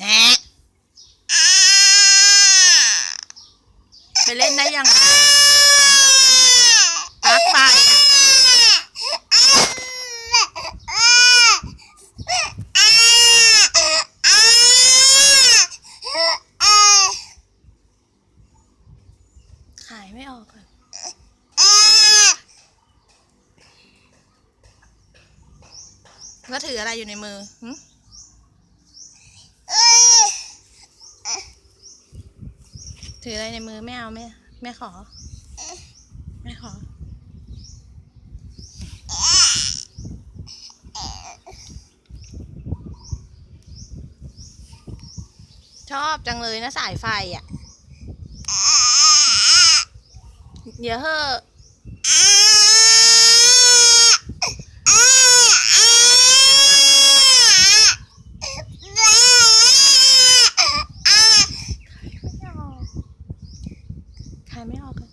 ไปเล่นได้ยังปักไปขายไม่ออกเลยแล้วถืออะไรอยู่ในมือหึ ถืออะไรในมือไม่เอาไม่ไม่ขอ ไม่ขอ ชอบจังเลยนะสายไฟอะ เดี๋ยวเหอะายไม่ออกเลย